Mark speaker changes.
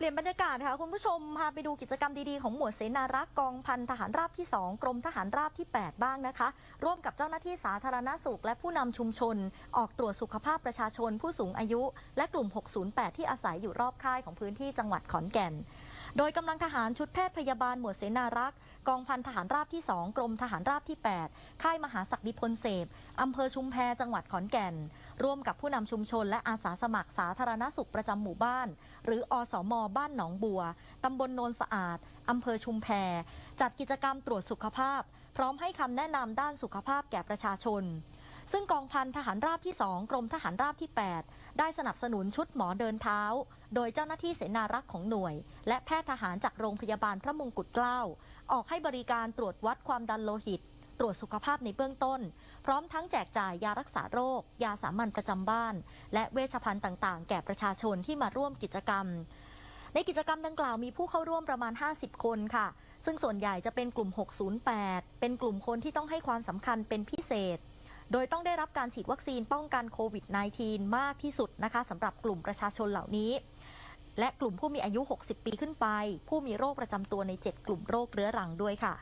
Speaker 1: เปลี่ยนบรรยากาศค่ะคุณผู้ชมพาไปดูกิจกรรมดีๆของหมวดเสนารักษ์กองพันทหารราบที่ 2 กรมทหารราบที่ 8 บ้างนะคะ ร่วมกับเจ้าหน้าที่สาธารณสุข และผู้นำชุมชน ออกตรวจสุขภาพประชาชนผู้สูงอายุ และกลุ่ม 608 ที่อาศัยอยู่รอบค่ายของพื้นที่จังหวัดขอนแก่น โดยกำลังทหารชุดแพทย์พยาบาลหมวดเสนารักษ์ กองพันทหารราบที่ 2 กรมทหารราบที่ 8 ค่ายมหาศักดิพลเสพอำเภอชุมแพจังหวัดขอนแก่น ร่วมกับผู้นำชุมชนและอาสาสมัครสาธารณสุขประจำหมู่บ้าน หรืออสม บ้านหนองบัวตำบลโนนสะอาดอำเภอชุมแพ จัดกิจกรรมตรวจสุขภาพ พร้อมให้คำแนะนำด้านสุขภาพแก่ประชาชน ซึ่งกองพันทหารราบที่ 2 กรมทหารราบที่ 8 ได้สนับสนุนชุดหมอเดินเท้า โดยเจ้าหน้าที่เสนารักษ์ของหน่วย และแพทย์ทหารจากโรงพยาบาลพระมงกุฎเกล้า ออกให้บริการตรวจวัดความดันโลหิต ตรวจสุขภาพในเบื้องต้น พร้อมทั้งแจกจ่ายยารักษาโรค ยาสามัญประจำบ้าน และเวชภัณฑ์ต่างๆ แก่ประชาชนที่มาร่วมกิจกรรมในกิจกรรมดังกล่าวมีผู้เข้าร่วมประมาณ 50 คนค่ะ ซึ่งส่วนใหญ่จะเป็นกลุ่ม 608 เป็นกลุ่มคนที่ต้องให้ความสำคัญเป็นพิเศษ โดยต้องได้รับการฉีดวัคซีนป้องกันโควิด -19 มากที่สุดนะคะสำหรับกลุ่มประชาชนเหล่านี้ และกลุ่มผู้มีอายุ 60 ปีขึ้นไป ผู้มีโรคประจำตัวใน 7 กลุ่มโรคเรื้อรังด้วยค่ะ